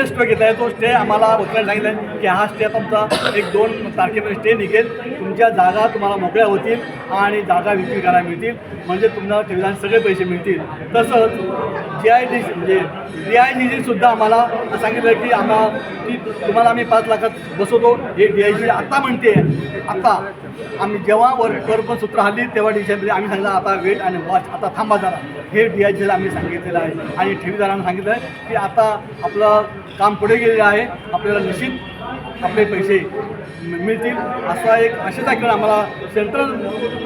Immediate stay घेतला आहे तो स्टे आम्हाला वकिलांनी सांगितलं आहे की हा स्टे तुमचा एक दोन तारखेपर्यंत स्टे निघेल. तुमच्या जागा तुम्हाला मोकळ्या होतील आणि जागा विक्री करायला मिळतील. म्हणजे तुम्हाला ठेवीदार सगळे पैसे मिळतील. तसंच जी आय डी म्हणजे डी आय डी सीसुद्धा आम्हाला सांगितलं की आम्हा की तुम्हाला आम्ही पाच लाखात बसवतो. हे डी आय सी आत्ता म्हणते. आत्ता आम्ही जेव्हा वर वर पण सूत्र हल्ली तेव्हा डी आम्ही सांगितलं आता वेट आणि वॉच आता थांबा जरा. हे डी आय जीला आम्ही सांगितलेलं आहे. आणि ठेवीदारांना सांगितलं आहे की आता आपलं काम पुढे गेलेलं आहे. आपल्याला निश्चित आपले पैसे मिळतील. असा एक आशेचा किरण आम्हाला सेंट्रल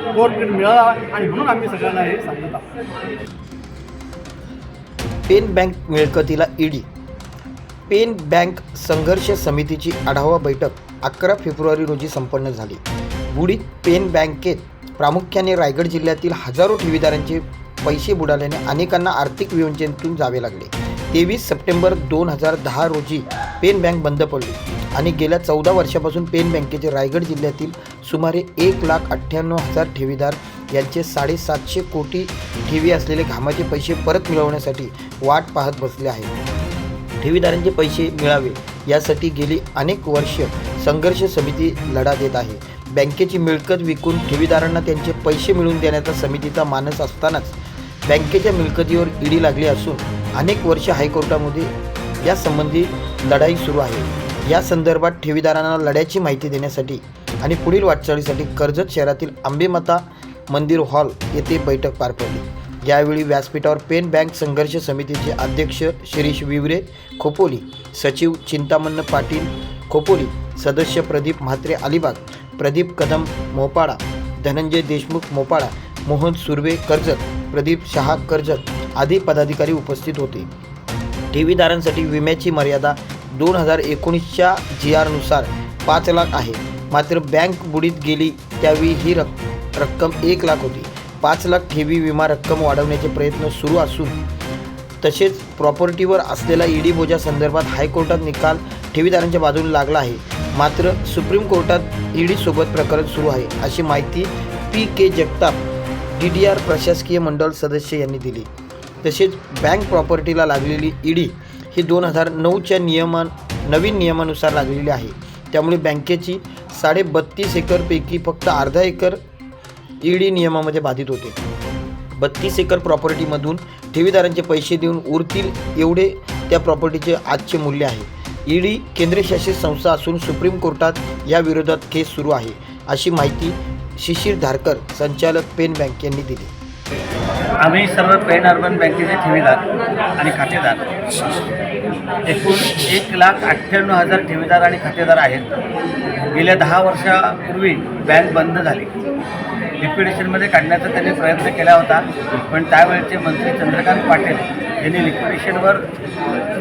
गव्हर्नमेंट मिळाला आणि म्हणून आम्ही सगळ्यांना हे सांगत आहोत. पेन बँक मिळकतीला ईडी. पेन बँक संघर्ष समितीची आढावा बैठक अकरा फेब्रुवारी रोजी संपन्न झाली. बुडीत पेन बँकेत प्रामुख्याने रायगड जिल्ह्यातील हजारो ठेवीदारांचे पैसे बुडाल्याने अनेकांना आर्थिक विवंचनेतून जावे लागले. तेवीस सप्टेंबर दोन हजार दहा रोजी पेन बँक बंद पडली आणि गेल्या चौदा वर्षापासून पेन बँकेचे रायगड जिल्ह्यातील सुमारे एक लाख अठ्ठ्याण्णव हजार ठेवीदार यांचे साडेसातशे कोटी ठेवी असलेले घामाचे पैसे परत मिळवण्यासाठी वाट पाहत बसले आहेत. ठेवीदारांचे पैसे मिळावे यासाठी गेली अनेक वर्ष संघर्ष समिती लढा देत आहे. बँकेची मिळकत विकून ठेवीदारांना त्यांचे पैसे मिळवून देण्याचा समितीचा मानस असतानाच बँकेच्या मिळकतीवर ईडी लागली असून अनेक वर्ष हायकोर्टामध्ये यासंबंधी लढाई सुरू आहे. या संदर्भात ठेवीदारांना लढ्याची माहिती देण्यासाठी आणि पुढील वाटचालीसाठी कर्जत शहरातील आंबेमाता मंदिर हॉल येथे बैठक पार पडली. यावेळी व्यासपीठावर पेन बँक संघर्ष समितीचे अध्यक्ष शिरीष विवरे खोपोली सचिव चिंतामन्न पाटील खोपोली सदस्य प्रदीप म्हात्रे अलिबाग प्रदीप कदम मोपाडा धनंजय देशमुख मोपाडा मोहन सुर्वे कर्जत प्रदीप शहा कर्जत आदी पदाधिकारी उपस्थित होते. ठेवीदारांसाठी विम्याची मर्यादा दोन हजार एकोणीसच्या जी आरनुसार पाच लाख आहे. मात्र बँक बुडीत गेली त्यावेळी ही रक् रक्कम एक लाख होती. पाच लाख ठेवी विमा रक्कम वाढवण्याचे प्रयत्न सुरू असून तसेच प्रॉपर्टीवर असलेला ईडी बोजा संदर्भात हायकोर्टात निकाल ठेवीदारांच्या बाजूने लागला आहे. मात्र सुप्रीम कोर्टात ईडीसोबत प्रकरण सुरू आहे अशी माहिती P K Jagtap D D R प्रशासकीय मंडळ सदस्य यांनी दिली. तसेच बँक प्रॉपर्टीला लागलेली ईडी ही दोन हजार नऊच्या नियमान नवीन नियमानुसार लागलेली आहे. त्यामुळे बँकेची साडे बत्तीस एकरपैकी फक्त अर्धा एकर ईडी नियमामध्ये बाधित होते. बत्तीस एकर प्रॉपर्टीमधून ठेवीदारांचे पैसे देऊन उरतील एवढे त्या प्रॉपर्टीचे आजचे मूल्य आहे. ईडी केंद्रशासित संस्था असून सुप्रीम कोर्टात या विरोधात केस सुरू आहे अशी माहिती शिशिर धारकर संचालक पेन बँक यांनी दिली. आम्ही सर्व पेन अर्बन बँकेचे ठेवीदार आणि खातेदार. एकूण एक लाख अठ्ठ्याण्णव हजार ठेवीदार आणि खातेदार आहेत. गेल्या दहा वर्षापूर्वी बँक बंद झाली. लिक्विडेशनमध्ये काढण्याचा त्यांनी प्रयत्न केला होता. पण त्यावेळेचे मंत्री चंद्रकांत पाटील यांनी लिक्विडेशनवर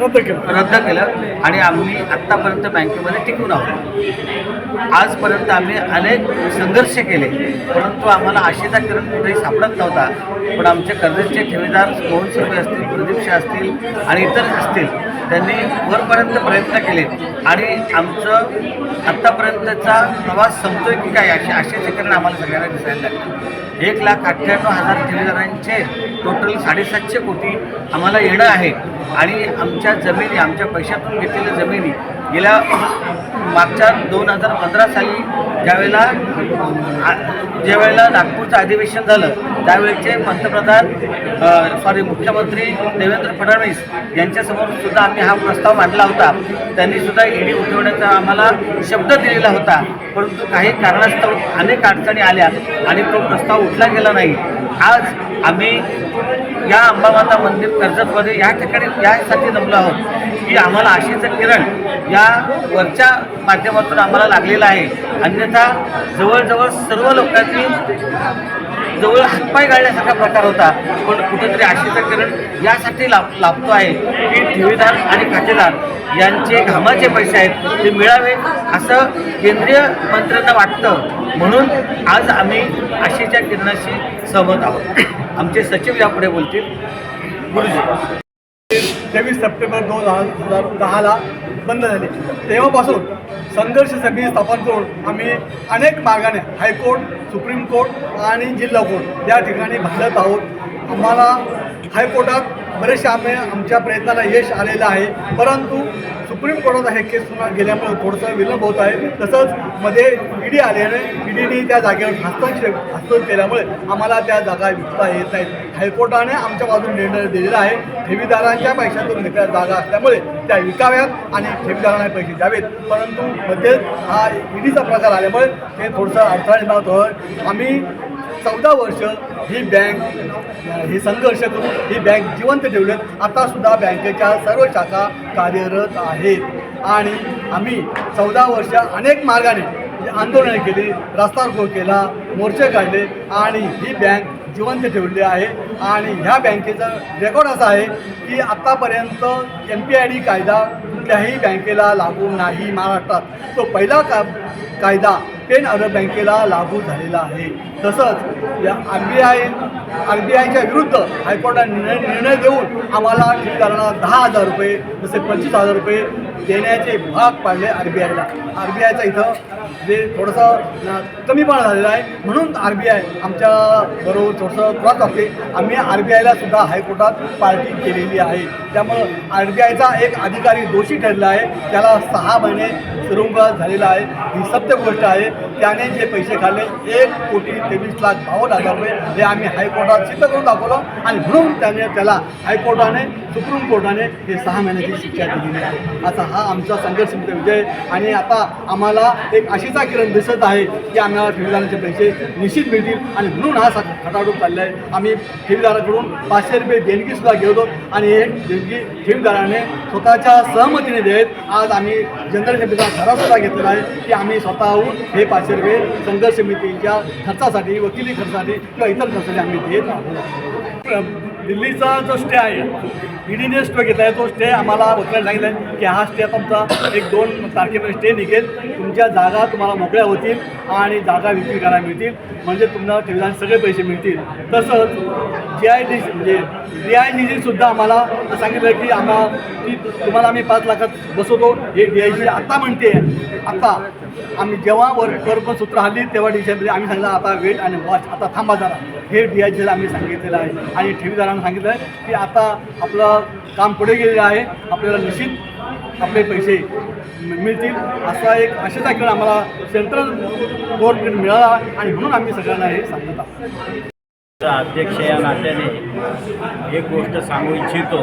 रद्द केलं. रद्द केलं आणि आम्ही आत्तापर्यंत बँकेमध्ये टिकून आहोत. आजपर्यंत आम्ही अनेक संघर्ष केले परंतु आम्हाला आशेचा किरण कुठेही सापडत नव्हता. पण आमचे कर्जतचे ठेवीदार मोहन सर्वे असतील प्रदीप शाह असतील आणि इतर असतील त्यांनी वरपर्यंत प्रयत्न केले आणि आमचं आत्तापर्यंतचा प्रवास संपतोय की काय असे आशेचे ठिकाणी आम्हाला सगळ्यांना दिसायला लागले. एक लाख अठ्ठ्याण्णव हजार ठेवीदारांचे टोटल साडेसातशे कोटी आम्हाला येणं आहे. आणि आमच्या जमिनी आमच्या पैशातून घेतलेल्या जमिनी गेल्या मागच्या दोन हजार पंधरा साली ज्यावेळेला ज्यावेळेला नागपूरचं अधिवेशन झालं त्यावेळेचे पंतप्रधान सॉरी मुख्यमंत्री देवेंद्र फडणवीस यांच्यासमोर सुद्धा आम्ही हा प्रस्ताव मांडला होता. त्यांनी सुद्धा ईडी उठवण्याचा आम्हाला शब्द दिलेला होता. परंतु काही कारणास्तव अनेक अडचणी आल्या आणि तो प्रस्ताव उठला गेला नाही. आज आम्ही या अंबामाता मंदिर कर्जतमध्ये या ठिकाणी यासाठी जमलो आहोत की आम्हाला आशेचं किरण या वरच्या माध्यमातून आम्हाला लागलेलं आहे. अन्यथा जवळजवळ सर्व लोकांनी जवळ हातपाय गाळण्यासारखा प्रकार होता. पण कुठेतरी आशेचं किरण यासाठी लाभ लाभतो आहे. की ठेवीदार आणि खातेदार यांचे घामाचे पैसे आहेत ते मिळावे असं केंद्रीय मंत्र्यांना वाटतं. म्हणून आज आम्ही आशेच्या किरणाशी सहमत आहोत. आमचे सचिव यापुढे बोलतील. गुरुजी. तेवीस सप्टेंबर दोन हजार दहाला बंद झाली. तेव्हापासून संघर्ष समिती स्थापन करून आम्ही अनेक मार्गाने हायकोर्ट सुप्रीम कोर्ट आणि जिल्हा कोर्ट या ठिकाणी भांडत आहोत. आम्हाला हायकोर्टात बरेचसे आम्ही आमच्या प्रयत्नाला यश आलेलं आहे. परंतु सुप्रीम कोर्टात हे केस पुन्हा गेल्यामुळे थोडंसं विलंब होत आहे. तसंच मध्ये ईडी आल्याने ईडीने त्या जागेवर हस्ताक्षेप हस्तक्षेप केल्यामुळे आम्हाला त्या जागा विकता येत नाहीत. हायकोर्टाने आमच्या बाजूने निर्णय दिलेला आहे. ठेवीदारांच्या पैशातून घेतलेल्या जागा असल्यामुळे त्या विकाव्यात आणि ठेवीदारांना पैसे द्यावेत. परंतु मध्ये हा ईडीचा प्रकार आल्यामुळे हे थोडंसं अडथळा निर्माण होतं आम्ही चौदा वर्ष ही बँक हे संघर्ष करून ही बँक जिवंत ठेवलेत. आतासुद्धा बँकेच्या सर्व शाखा कार्यरत आहेत. आणि आम्ही चौदा वर्ष अनेक मार्गाने म्हणजे आंदोलने केली रस्ता रोको केला मोर्चे काढले आणि ही बँक जिवंत ठेवली आहे. आणि ह्या बँकेचं रेकॉर्ड असं आहे की आत्तापर्यंत एम पी आय डी कायदा कुठल्याही बँकेला लागू नाही महाराष्ट्रात. तो पहिला का कायदा पेन अरब बँकेला लागू झालेला आहे. तसंच या R B I R B आयच्या विरुद्ध हायकोर्टाने निर्णय निर्णय देऊन आम्हाला ठेवीदारांना दहा हजार रुपये जसे पंचवीस हजार रुपये देण्याचे भाग पाडले आर बी आयला. आर बी आयचा इथं जे थोडंसं कमीपणा झालेला आहे. म्हणून आर बी आय आमच्या बरोबर थोडंसं क्रॉस असते आम्ही आर बी आयला सुद्धा हायकोर्टात पार्टी केलेली आहे. त्यामुळं आर बी आयचा एक अधिकारी दोषी ठरला आहे. त्याला सहा महिने तुरुंगात झालेला आहे. ही सत्य गोष्ट आहे. त्याने जे पैसे खाल्ले एक कोटी तेवीस लाख बावन्न हजार रुपये हे आम्ही हायकोर्टात सिद्ध करून दाखवलं. आणि म्हणून त्याने त्याला हायकोर्टाने सुप्रीम कोर्टाने हे सहा महिन्याची शिक्षा दिलेली आहे असा हा आमचा संघर्ष समिती विजय आणि आता आम्हाला एक आशेचा किरण दिसत आहे की आम्हाला ठेवीदारांचे पैसे निश्चित मिळतील. आणि म्हणून हा सा- खटाटूप चालला आहे आम्ही ठेवीदाराकडून पाचशे रुपये देणगीसुद्धा घेतो आणि हे देणगी ठेवीदाराने स्वतःच्या सहमतीने देत आज आम्ही जनरल समितीचा ठरावसुद्धा घेतलेला आहे की आम्ही स्वतःहून हे पाचशे रुपये संघर्ष समितीच्या खर्चासाठी वकिली खर्चासाठी किंवा इतर खर्चासाठी आम्ही देत आहोत. दिल्लीचा जो स्टे आहे ईडीने स्टे घेतला आहे तो स्टे आम्हाला वकिलांनी सांगितलं आहे की हा स्टे आता तुमचा एक दोन तारखेपर्यंत स्टे निघेल. तुमच्या जागा तुम्हाला मोकळ्या होतील आणि जागा विक्री करायला मिळतील. म्हणजे तुम्हाला ठेवीदारांचे सगळे पैसे मिळतील. तसंच जी आय डी म्हणजे डी आय डी सुद्धा आम्हाला सांगितलं की आम्हा की तुम्हाला आम्ही पाच लाखात बसवतो. हे डी आय जी आत्ता म्हणते. आता आम्ही जेव्हा वर पण सूत्र हल्ली तेव्हा डिसेंबरमध्ये आम्ही सांगितलं आता वेट आणि वॉच आता थांबा जरा. हे डी आय जीला आम्ही सांगितलेलं आहे. आणि ठेवीदारांना सांगितलं आहे की आता आपलं काम पुढे गेलेलं आहे. आपल्याला निश्चित आपले पैसे मिळतील. असा एक आशेचा खेळ आम्हाला सेंट्रल बोर्ड मिळाला आणि म्हणून आम्ही सगळ्यांना हे सांगत आहोत. अध्यक्ष या नात्याने एक गोष्ट सांगू इच्छितो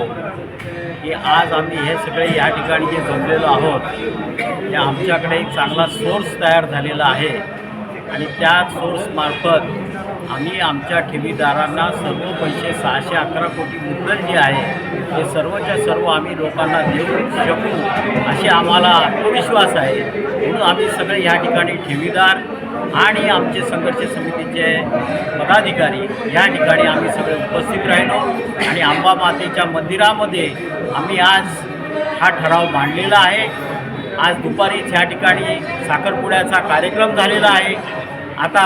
की आज आम्ही हे सगळे या ठिकाणी जे जमलेलो आहोत या आमच्याकडे एक चांगला सोर्स तयार झालेला आहे. आणि त्या सोर्समार्फत आम्ही आमच्या ठेवीदारांना सर्व पैसे सहाशे अकरा कोटी मुद्दल जे आहे ते सर्वच्या सर्व आम्ही लोकांना देऊ शकू असे आम्हाला आत्मविश्वास आहे. म्हणून आम्ही सगळे या ठिकाणी ठेवीदार आणि आमचे संघर्ष समितीचे पदाधिकारी या ठिकाणी आम्ही सगळे उपस्थित राहिलो आणि अंबा मातेच्या मंदिरामध्ये आम्ही आज हा ठराव मांडलेला आहे. आज दुपारीच ह्या ठिकाणी साखरपुड्याचा कार्यक्रम झालेला आहे. आता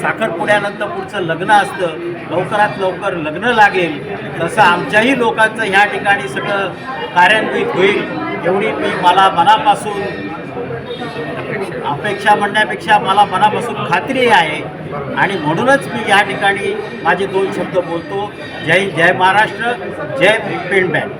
साखरपुड्यानंतर पुढचं लग्न असतं लवकरात लवकर लग्न लागेल तसं आमच्याही लोकांचं ह्या ठिकाणी सगळं कार्यान्वित होईल एवढी मी मला मनापासून अपेक्षा म्हणण्यापेक्षा मला मनापासून खात्री आहे. आणि म्हणूनच मी या ठिकाणी माझे दोन शब्द बोलतो. जय जय महाराष्ट्र जय पेंट बँक.